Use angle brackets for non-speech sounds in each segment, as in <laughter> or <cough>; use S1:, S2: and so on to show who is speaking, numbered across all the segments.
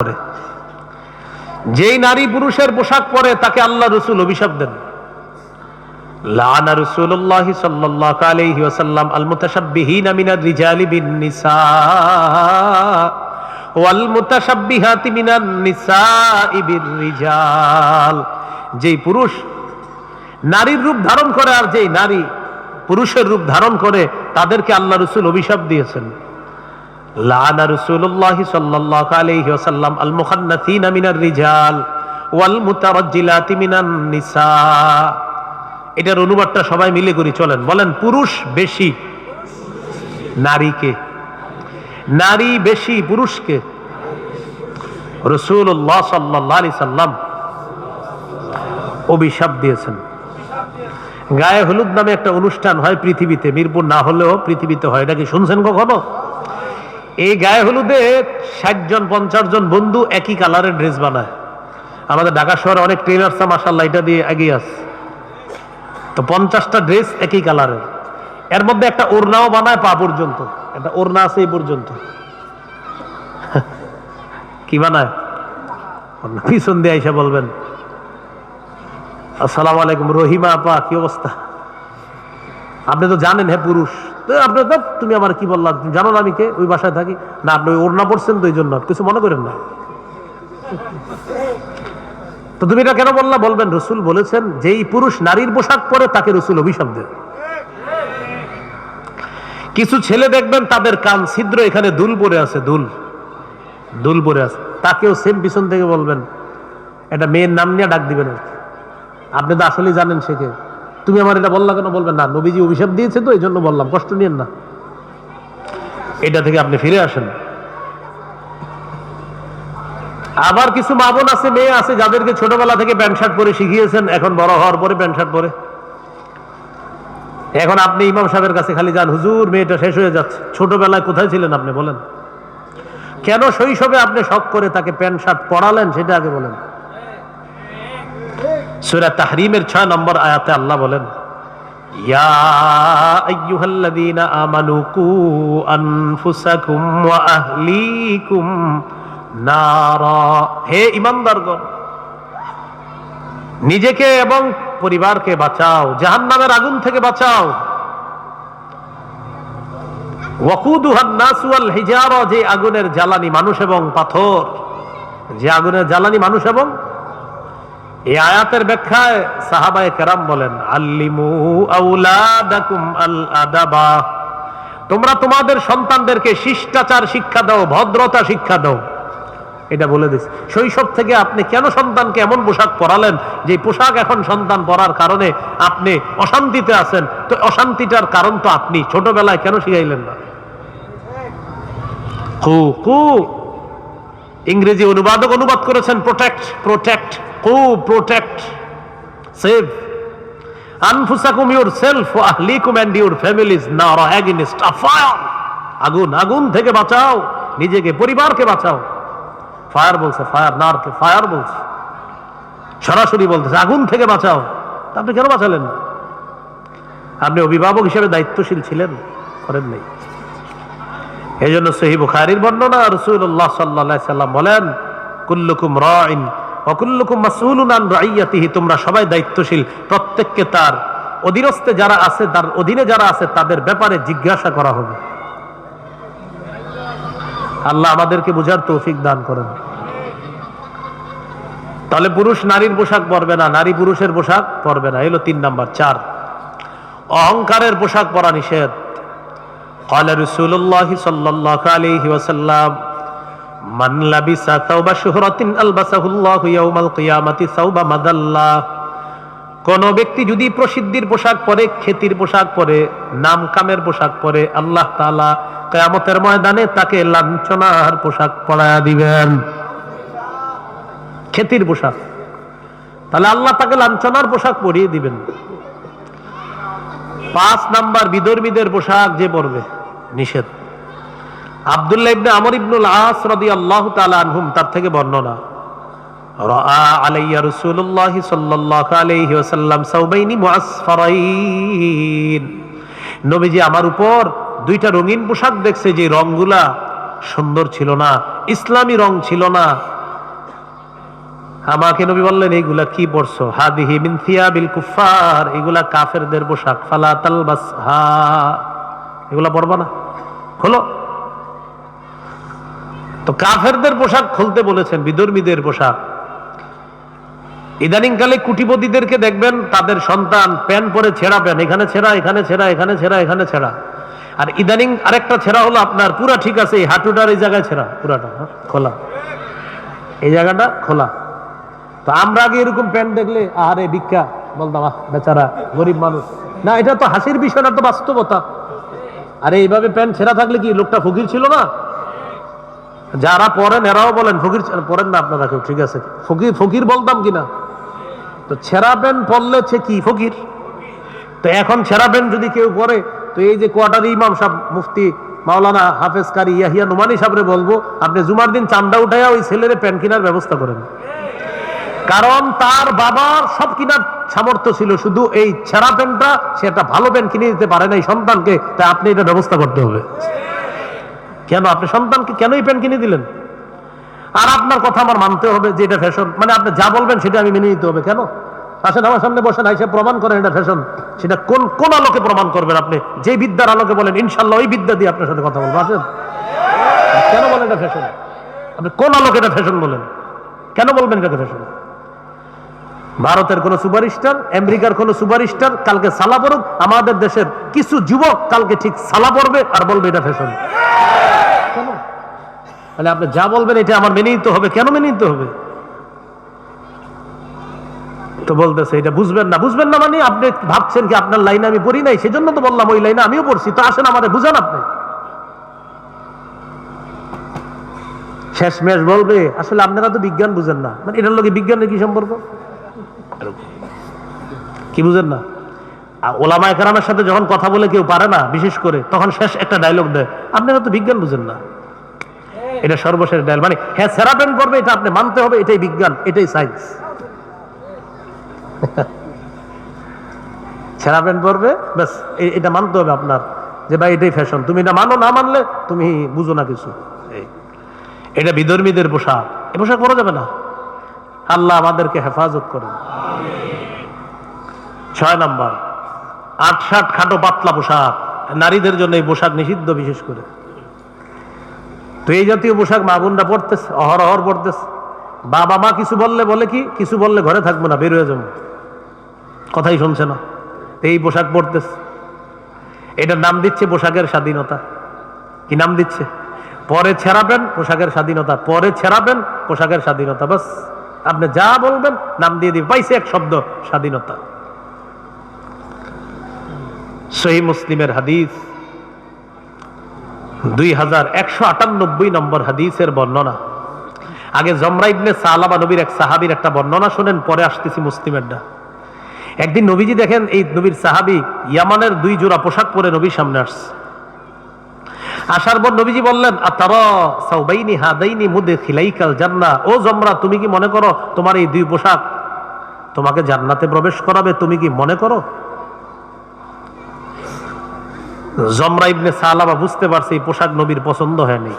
S1: করে যেই নারী পুরুষের পোশাক পরে, তাকে আল্লাহ রসুল অভিশাপ দেন। লানা রসুল্লাহ আল রিজালি বিন নিসা ওয়াল মুতাশাব্বিহাতি মিনান রিজাল যেই পুরুষ নারীর রূপ ধারণ করে আর যেই নারী পুরুষের রূপ ধারণ করে, তাদেরকে আল্লাহ রসুল অভিশাপ দিয়েছেন। এটার অনুবাদটা সবাই মিলে করি, চলেন। বলেন, পুরুষ বেশি নারীকে? নারী বেশি পুরুষকে? রসুল্লাহ সাল্লাহ আলি সাল্লাম অভিশাপ দিয়েছেন। গায়ে হলুদ নামে একটা অনুষ্ঠান হয় পৃথিবীতে। মিরপুর না হলেও পৃথিবীতে হয়। এটা কি শুনছেন কখনো? এই গায়ে হলুদে ষাট জন, পঞ্চাশ জন বন্ধু একই কালারের ড্রেস বানায়। আমাদের ঢাকা শহরে অনেক ট্রেনার্সা মাসাল্লাহ এটা দিয়ে এগিয়ে আছে। তো পঞ্চাশটা ড্রেস একই কালারের। এর মধ্যে একটা ওড়নাও বানায় পা পর্যন্ত। একটা ওড়না আছে এই পর্যন্ত। কি বানায়? পিছন দিয়ে এসে বলবেন। আসসালামু আলাইকুম, রহিমা আপা, কি অবস্থা? আপনি তো জানেন হ্যাঁ পুরুষ। তো আপনি তো তুমি আমার কি বললাম তুমি জানো না আমি কে? ওই বাসায় থাকি। না, আপনি ওই ওড়না পড়ছেন তো এই জন্য কিছু মনে করেন না? তো তুমি এটা কেন বললা? বলবেন, রসুল বলেছেন, যেই পুরুষ নারীর পোশাক পরে, তাকে রসুল অভিশাপ দেন। কিছু ছেলে দেখবেন, তাদের কান ছিদ্র এখানে দুল পরে আছে, দুল। দুল পরে আছে। তাকেও সেম পিছন থেকে বলবেন, এটা মেয়ের নাম নিয়ে ডাক দিবেন। আপনি তো আসলেই জানেন সে কে। তুমি আমার এটা বললা কেন বলবেন না? নবীজি অভিশাপ দিয়েছে তো এই জন্য বললাম, কষ্ট নিয়েন না। এটা থেকে আপনি ফিরে আসেন। আবার কিছু মা বোন আছে, মেয়ে আছে, যাদেরকে ছোটবেলা থেকে প্যান্ট শার্ট পরে শিখিয়েছেন, এখন বড় হওয়ার পরে প্যান্ট শার্ট পরে। এখন আপনি ইমাম সাহেবের কাছে খালি যান, হুজুর, মেয়েটা শেষ হয়ে যাচ্ছে। ছোটবেলায় কোথায় ছিলেন আপনি? বলেন। কেন শৈশবে আপনি শখ করে তাকে প্যান্ট শার্ট পড়ালেন সেটা আগে বলেন। সুরা তাহরিমের ছয় নম্বর আয়াতে আল্লাহ বলেন হে নিজেকে এবং পরিবারকে বাঁচাও, জাহান্নামের আগুন থেকে বাঁচাও। যে আগুনের জ্বালানি মানুষ এবং পাথর, যে আগুনের জ্বালানি মানুষ এবং এই আয়াতের ব্যাখ্যায় সাহাবায়ে কেরাম বলেন, আল্লিমু আউলাদাকুম আল আদাবা তোমরা তোমাদের সন্তানদেরকে শিষ্টাচার শিক্ষা দাও, ভদ্রতা শিক্ষা দাও। এটা বলে দিস। শৈশব থেকে আপনি কেন সন্তানকে এমন পোশাক পরালেন যে পোশাক এখন সন্তান পরার কারণে আপনি অশান্তিতে আছেন? তো অশান্তিটার কারণ তো আপনি। ছোটবেলায় কেন শিখাইলেন না? ইংরেজি অনুবাদক অনুবাদ করেছেন, প্রোটেক্ট প্রোটেক্ট। কু প্রোটেক্ট সেভ আনফুসাকুম ইউর সেলফ আহলিকুম এন্ড ইউর ফ্যামিলিজ নার অ্যাগেনিস্ট ফায়ার আগুন আগুন থেকে বাঁচাও, নিজেকে, পরিবারকে বাঁচাও। ফায়ার বলছে ফায়ার নারকে ফায়ার বলছে। সরাসরি বলতেছে, আগুন থেকে বাঁচাও। আপনি কেন বাঁচালেন? আপনি অভিভাবক হিসেবে দায়িত্বশীল ছিলেন, করেন নাই। এই জন্য সহি বুখারির বর্ণনা রসুল্লাহ সাল্লাহ সাল্লাম বলেন, কুল্লুকুম রাইন অকুল্লুকুম মাসউলুন আন রাইয়াতিহি তোমরা সবাই দায়িত্বশীল প্রত্যেককে তার অধীনস্থে যারা আছে তার অধীনে যারা আছে তাদের ব্যাপারে জিজ্ঞাসা করা হবে আল্লাহ আমাদেরকে বুঝার তৌফিক দান করেন তাহলে পুরুষ নারীর পোশাক পরবে না নারী পুরুষের পোশাক পরবে না এলো তিন নাম্বার চার অহংকারের পোশাক পরা নিষেধ قال رسول الله صلى الله عليه وسلم মান লাবিসা সাওবা শুহরাতিন আলবাসাহুল্লাহু ইয়াউমাল কিয়ামাতি সাওবা মাদাল্লা। কোন ব্যক্তি যদি প্রসিদ্ধির পোশাক পরে খ্যাতির পোশাক পরে, নাম কামের পোশাক পরে, আল্লাহ তাআলা কিয়ামতের ময়দানে তাকে লাঞ্ছনার পোশাক পরায়া দিবেন। খ্যাতির পোশাক। তাহলে আল্লাহ তাকে লাঞ্ছনার পোশাক পরিয়ে দিবেন। পাঁচ নাম্বার বিদর্মীদের পোশাক যে পরবে, নিষেধ। আব্দুল্লাহ ইবনে আমর ইবনুল আস রাদিয়াল্লাহু তাআলা আনহুম, তার থেকে বর্ণনা। রাআ আলাইয়া রাসূলুল্লাহ সাল্লাল্লাহু আলাইহি ওয়াসাল্লাম সাওবাইনি মুআসফারাইন। নবীজি আমার উপর দুইটা রঙিন পোশাক দেখছে যে রংগুলা সুন্দর ছিল না, ইসলামী রং ছিল না। আমাকে নবী বললেন, এইগুলা কি পড়ছো হাদিহি মিন থিয়াবিল কুফার এগুলা কাফেরদের পোশাক ফালা তালবাস হা এগুলা পড়বা না, খোলো। তো কাফেরদের পোশাক খুলতে বলেছেন বিধর্মীদের পোশাক। ইদানিংকালে কুটিপতিদেরকে দেখবেন তাদের সন্তান প্যান্ট পরে ছেঁড়া প্যান এখানে ছেঁড়া এখানে ছেঁড়া এখানে ছেঁড়া এখানে ছেঁড়া। আর ইদানিং আরেকটা ছেঁড়া হলো আপনার পুরা ঠিক আছে এই হাঁটুটার এই জায়গায় ছেঁড়া পুরাটা হ্যাঁ, খোলা। এই জায়গাটা খোলা। তো আমরা আগে এরকম প্যান্ট দেখলে আরে ভিক্ষা বলতাম বেচারা গরিব মানুষ। না এটা তো হাসির বিষয় না তো বাস্তবতা। আরে এইভাবে প্যান্ট ছেঁড়া থাকলে কি লোকটা ফকির ছিল না? যারা পড়েন, এরাও বলেন, ফকির পড়েন না আপনারা কেউ, ঠিক আছে? ফকির ফকির বলতাম কিনা? তো ছেঁড়া প্যান্ট পরলে কি, ফকির? তো এখন ছেঁড়া প্যান্ট যদি কেউ পরে তো এই যে কোয়ার্টার ইমাম সাহেব, মুফতি মাওলানা হাফেজ কারি ইয়াহিয়া নুমানি সাহেবরে বলব, আপনি জুমার দিন চান্দা উঠাইয়া ওই ছেলের প্যান্ট কেনার ব্যবস্থা করেন। কারণ তার বাবার সব কিনার সামর্থ্য ছিল, শুধু এই ছেঁড়া প্যান্টটা সে একটা ভালো প্যান্ট কিনে দিতে পারে না এই সন্তানকে, তাই আপনি এটা ব্যবস্থা করতে হবে। কেন? আপনি সন্তানকে কেন এই প্যান্ট কিনে দিলেন? আর আপনার কথা আমার মানতে হবে যে এটা ফ্যাশন মানে আপনি যা বলবেন সেটা আমি মেনে নিতে হবে, কেন? আসেন, আমার সামনে বসেন আইসে প্রমাণ করেন এটা ফ্যাশন সেটা কোন কোন আলোকে প্রমাণ করবেন আপনি? যে বিদ্যার আলোকে বলেন ইনশাল্লাহ ওই বিদ্যা দিয়ে আপনার সাথে কথা বলব। আসেন। কেন বলেন এটা ফ্যাশন আপনি কোন আলোকে এটা ফ্যাশন বলেন? কেন বলবেন এটাকে ফ্যাশন ভারতের কোন সুপারস্টার, আমেরিকার কোন সুপারস্টার কালকে সালা পড়ুক, আমাদের দেশের কিছু যুবক কালকে ঠিক সালা পড়বে আর বলবে এটা ফ্যাশন কেন? তাহলে আপনি যা বলবেন, এটা আমার মেনে নিতে হবে। কেন মেনে নিতে হবে? তো বলতেছে, এটা বুঝবেন না। বুঝবেন না মানে আপনি ভাবছেন কি আপনার লাইনে আমি পড়ি নাই? সেজন্য তো বললাম, ওই লাইনে আমিও পড়ছি। তো আসেন আমাদের, বুঝান আপনি। শেষ মেশ বলবে, আসলে আপনারা তো বিজ্ঞান বুঝেন না। মানে এটার লোকে বিজ্ঞানের কি সম্পর্ক? কি বুঝেন না? ওলামা একরামের সাথে যখন কথা বলে কেউ পারে না, বিশেষ করে, তখন শেষ একটা ডায়লগ দেয়। আপনারা তো বিজ্ঞান বুঝেন না। এটা সর্বশেষ ডায়ল মানে হ্যাঁ সেরাপেন করবে, এটা আপনি মানতে হবে, এটাই বিজ্ঞান, এটাই সায়েন্স সেরাপেন পড়বে ব্যাস এটা মানতে হবে আপনার, যে ভাই, এটাই ফ্যাশন তুমি এটা মানো, না মানলে, তুমি বুঝো না কিছু। এটা বিধর্মীদের পোশাক। এ পোশাক পরা যাবে না। আল্লাহ আমাদেরকে হেফাজত করেন। ছয় নাম্বার। আট ষাট খাটো পাতলা পোশাক। নারীদের জন্য এই পোশাক নিষিদ্ধ বিশেষ করে। তো এই জাতীয় পোশাক মা বোনরা পড়তেছে অহর অহর পড়তেছে বাবা মা কিছু বললে বলে কি? কিছু বললে ঘরে থাকব না, বের হয়ে যাব। কথাই শুনছে না। এই পোশাক পড়তেছে এটার নাম দিচ্ছে পোশাকের স্বাধীনতা। কি নাম দিচ্ছে? পরে ছেড়াবেন, পোশাকের স্বাধীনতা। পরে ছেড়াবেন, পোশাকের স্বাধীনতা। বাস, আপনি যা বলবেন, নাম দিয়ে দিবে পাইছে এক শব্দ, স্বাধীনতা। সহি মুসলিমের হাদিস, দুই হাজার একশো আটানব্বই নম্বর হাদিসের বর্ণনা। আগে জমরা ইবনে নবীর এক সাহাবীর একটা বর্ণনা শোনেন, পরে আসতেছি মুসলিমের মুসলিমেরটা একদিন নবীজি দেখেন, এই নবীর সাহাবী ইয়ামানের দুই জোড়া পোশাক পরে নবীর সামনে আসছে। আসার পর নবীজি বললেন সাউবাইনি হাদাইনি মুদে খিলাইকাল জান্না ও জমরা, তুমি কি মনে করো তোমার এই দুই পোশাক তোমাকে জান্নাতে প্রবেশ করাবে? তুমি কি মনে করো? জমরা ইবনে সালাবা বুঝতে পারছে এই পোশাক নবীর পছন্দ হয়নি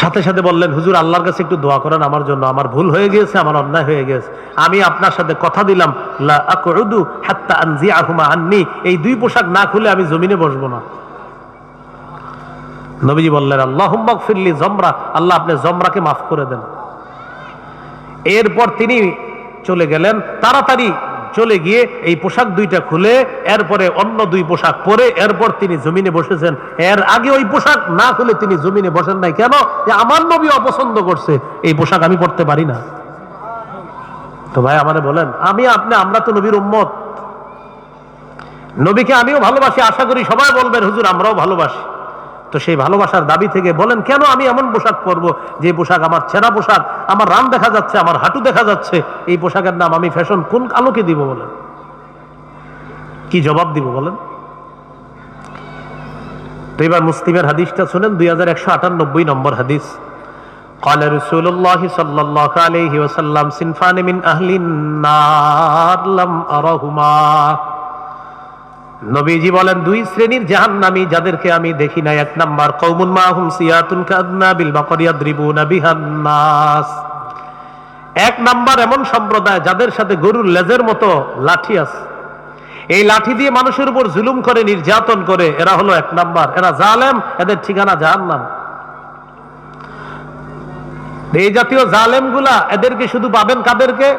S1: সাথে সাথে বললেন, হুজুর, আল্লাহর কাছে একটু দোয়া করেন, আমার জন্য আমার ভুল হয়ে গিয়েছে, আমার অন্যায় হয়ে গেছে আমি আপনার সাথে কথা দিলাম আন্নি, এই দুই পোশাক না খুলে আমি জমিনে বসবো না। নবীজি বললেন, আল্লাহুম্মা ফিরলি জমরা, আল্লাহ আপনি জমরাকে মাফ করে দেন। এরপর তিনি চলে গেলেন, তাড়াতাড়ি চলে গিয়ে এই পোশাক দুইটা খুলে, এরপরে অন্য দুই পোশাক পরে, এরপর তিনি জমিনে বসেছেন। এর আগে ওই পোশাক না খুলে তিনি জমিনে বসেন নাই। কেন? যে আমার নবী অপছন্দ করছে। এই পোশাক আমি পড়তে পারি না। তো ভাই আমারে বলেন, আমি আপনি, আমরা তো নবীর উম্মত। নবীকে আমিও ভালোবাসি, আশা করি সবাই বলবেন, হুজুর আমরাও ভালোবাসি। তো সেই ভালোবাসার দাবি থেকে বলেন কেন আমি এমন পোশাক পরবো যে পোশাক আমার ছেঁড়া পোশাক আমার রান দেখা যাচ্ছে আমার হাঁটু দেখা যাচ্ছে এই পোশাকের নাম আমি ফ্যাশন কোন আলোকে দিব বলেন কি জবাব দিব বলেন তো এবার মুসলিমের হাদিসটা শুনেন দুই হাজার একশো আটানব্বই নম্বর হাদিস قال رسول الله صلى الله عليه وسلم صنفان من أهل النار لم أرهما নবীজি বলেন, দুই শ্রেণির জাহান্নামী যাদেরকে আমি দেখি না এক নাম্বার কৌমুন মাহুম সিয়াতুন কাদনা বিল বাকরিয়া এক নাম্বার এমন সম্প্রদায় যাদের সাথে গরুর লেজের মতো লাঠি আছে। এই লাঠি দিয়ে মানুষের উপর জুলুম করে, নির্যাতন করে, এরা হলো এক নাম্বার। এরা জালেম, এদের ঠিকানা জাহান্নাম। এই জাতীয় জালেমগুলা এদেরকে শুধু পাবেন কাদেরকে?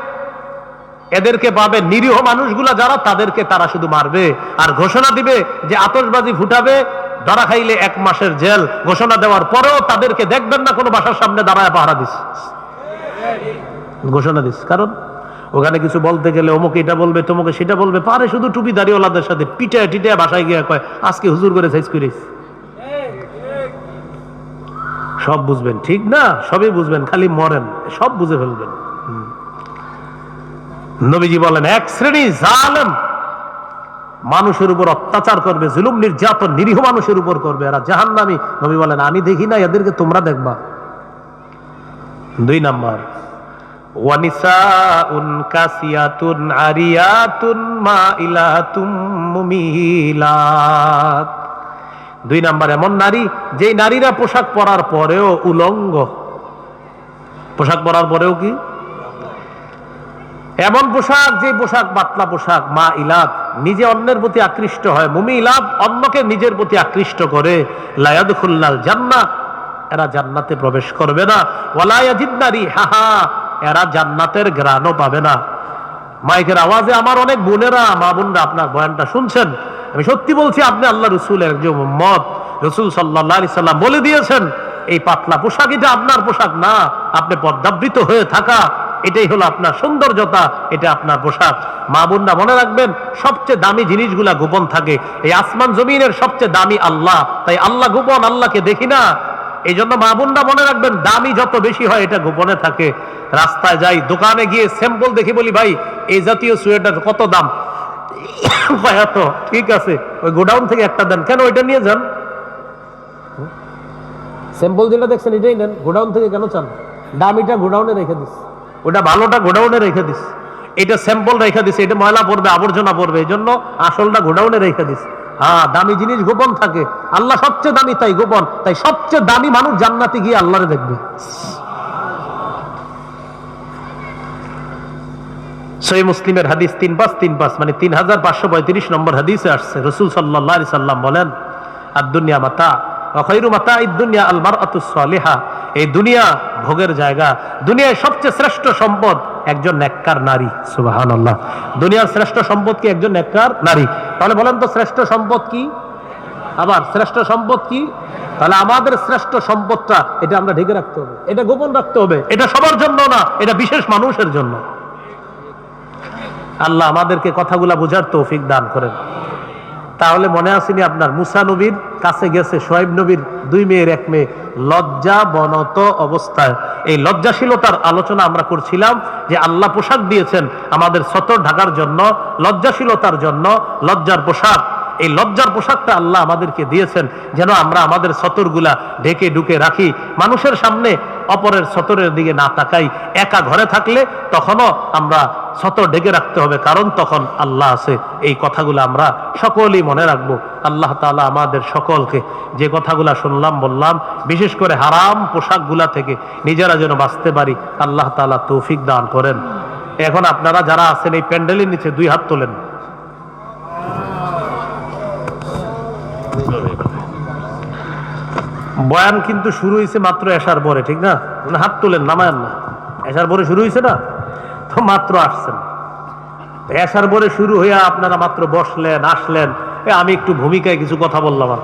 S1: এদেরকে পাবে নিরীহ মানুষগুলা যারা, তাদেরকে তারা শুধু মারবে। আর ঘোষণা দিবে যে আতশবাজি ফুটাবে, ধরা খাইলে এক মাসের জেল। ঘোষণা দেওয়ার পরেও তাদেরকে দেখবেন না, কোনো বাসার সামনে দাঁড়ায় পাহারা দিস। ঘোষণা দিস। কারণ ওখানে কিছু বলতে গেলে অমুকে এটা বলবে, তোমাকে সেটা বলবে, পারে শুধু টুপি দাঁড়িয়েওয়ালাদের সাথে, পিটায় টিটায় বাসায় গিয়ে কয়, আজকে হুজুর করে সাইজ করিস সব বুঝবেন, ঠিক না? সবই বুঝবেন, খালি মরেন, সব বুঝে ফেলবেন। নবীজি বলেন, এক শ্রেণি জালেম মানুষের উপর অত্যাচার করবে, জুলুম নির্যাতন নিরীহ মানুষের উপর করবে, এরা জাহান্নামী। নবী বলেন, আমি দেখি না এদেরকে তোমরা দেখবা। দুই নাম্বার ওয়ানিসাউন কাসিয়াতুন আরিয়াতুন মাইলাতুম মুমিলাত। দুই নাম্বার, এমন নারী, যেই নারীরা পোশাক পরার পরেও উলঙ্গ। পোশাক পরার পরেও কি? এমন পোশাক যে পোশাক পাতলা পোশাক, মা ইলাদ, নিজে অন্যের প্রতি আকৃষ্ট হয়। মুমি ইলাদ অন্যকে নিজের প্রতি আকৃষ্ট করে। লায়াদ খুল্লাল জান্না এরা জান্নাতে প্রবেশ করবে না। ওয়ালায়াজিদ নারী হাহা এরা জান্নাতের গ্রানও পাবে না। মাইকের আওয়াজে আমার অনেক বোনেরা, মা বোনরা আপনার বয়ানটা শুনছেন? আমি সত্যি বলছি, আপনি আল্লাহ রসুলের যে মত রসুল সাল্লাহ সাল্লাম বলে দিয়েছেন, এই পাতলা পোশাক এটা আপনার পোশাক না, আপনি পদ্মাবৃত হয়ে থাকা। এটাই হলো আপনার সৌন্দর্যতা, এটা আপনার পোশাক। মা বোনরা মনে রাখবেন, সবচেয়ে দামি জিনিসগুলা গোপন থাকে। এই আসমান জমিনের সবচেয়ে দামি আল্লাহ। তাই আল্লাহ গোপন, আল্লাহকে দেখি না। এই জন্য মা বোনরা মনে রাখবেন, দামি যত বেশি হয়, এটা গোপনে থাকে। রাস্তায় যাই, দোকানে গিয়ে স্যাম্পল দেখি বলি, ভাই, এই জাতীয় সোয়েটার কত দাম? <coughs> ঠিক আছে, ওই গোডাউন থেকে একটা দেন। কেন ওইটা নিয়ে যান? স্যাম্পল যেটা দেখছেন, এটাই নেন। গোডাউন থেকে কেন চান? দামিটা গোডাউনে রেখে দিস। ওটা ভালোটা গোডাউনে রেখে দিস। এটা স্যাম্পল রেখে দিস, এটা ময়লা পড়বে, আবর্জনা পড়বে, এই জন্য আসলটা গোডাউনে রেখে দিস। হ্যাঁ দামি জিনিস গোপন থাকে। আল্লাহ সবচেয়ে দামি তাই গোপন। তাই সবচেয়ে দামি মানুষ জান্নাতে গিয়ে আল্লাহরে দেখবে। সই মুসলিমের হাদিস তিন পাঁচ তিন পাঁচ মানে তিন হাজার পাঁচশো পঁয়ত্রিশ নম্বর হাদিসে আসছে। রসুল সাল্লাহ সাল্লাম বলেন আর দুনিয়া মাতা। এই দুনিয়া ভোগের জায়গা। দুনিয়ায় সবচেয়ে শ্রেষ্ঠ সম্পদ একজন নারী। সুবাহান আল্লাহ দুনিয়ার শ্রেষ্ঠ সম্পদ কি একজন নারী? তাহলে বলেন তো শ্রেষ্ঠ সম্পদ কি? আবার, শ্রেষ্ঠ সম্পদ কি? তাহলে আমাদের শ্রেষ্ঠ সম্পদটা এটা আমরা ঢেকে রাখতে হবে। এটা গোপন রাখতে হবে। এটা সবার জন্য না, এটা বিশেষ মানুষের জন্য। আল্লাহ আমাদেরকে কথাগুলা বোঝার তৌফিক দান করেন। তাহলে মনে আসেনি আপনার মুসা নবীর কাছে গেছে সোহেব নবীর দুই মেয়ের এক মেয়ে। লজ্জা বনত অবস্থায়। এই লজ্জাশীলতার আলোচনা আমরা করছিলাম যে আল্লাহ পোশাক দিয়েছেন আমাদের সতর ঢাকার জন্য, লজ্জাশীলতার জন্য, লজ্জার পোশাক। এই লজ্জার পোশাকটা আল্লাহ আমাদেরকে দিয়েছেন যেন আমরা আমাদের সতরগুলা ঢেকে ঢুকে রাখি। মানুষের সামনে অপরের সতরের দিকে না তাকাই, একা ঘরে থাকলে তখনও আমরা সতর ঢেকে রাখতে হবে, কারণ তখন আল্লাহ আছে। এই কথাগুলো আমরা সকলেই মনে রাখব। আল্লাহ তালা আমাদের সকলকে যে কথাগুলা শুনলাম, বললাম, বিশেষ করে হারাম পোশাকগুলা থেকে নিজেরা যেন বাঁচতে পারি, আল্লাহ তালা তৌফিক দান করেন। এখন আপনারা যারা আছেন, এই প্যান্ডেলের নিচে দুই হাত তোলেন। বয়ান কিন্তু শুরু হয়েছে মাত্র এসার পরে, ঠিক না? মানে হাত তোলেন, নামায়েন না। এসার পরে শুরু হয়েছে না? তো মাত্র আসছেন। এসার পরে শুরু হইয়া আপনারা মাত্র বসলেন, আসলেন। আমি একটু ভূমিকায় কিছু কথা বললাম আর।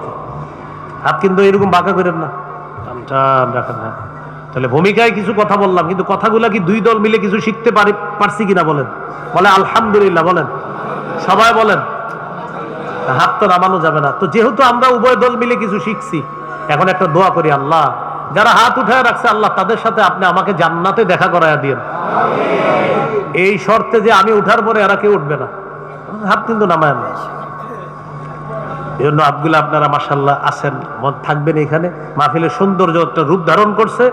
S1: হাত কিন্তু এরকম বাঁকা করেন না। টান হ্যাঁ। তাহলে ভূমিকায় কিছু কথা বললাম, কিন্তু কথাগুলা কি দুই দল মিলে কিছু শিখতে পারি, পারছি কিনা বলেন? বলে, আলহামদুলিল্লাহ, বলেন। সবাই বলেন। হাত তো নামানো যাবে না। তো যেহেতু আমরা উভয় দল মিলে কিছু শিখছি এখন একটা দোয়া করি, আল্লাহ, যারা হাত উঠায় রাখছে, আল্লাহ, তাদের সাথে আপনি আমাকে জান্নাতে দেখা করায় দিন এই শর্তে যে আমি উঠার পরে এরা কেউ উঠবে না। হাত কিন্তু নামায় না। এই জন্য আপনারা মাসাল্লাহ আছেন থাকবেন এখানে। মাহফিলের সৌন্দর্য একটা রূপ ধারণ করছে।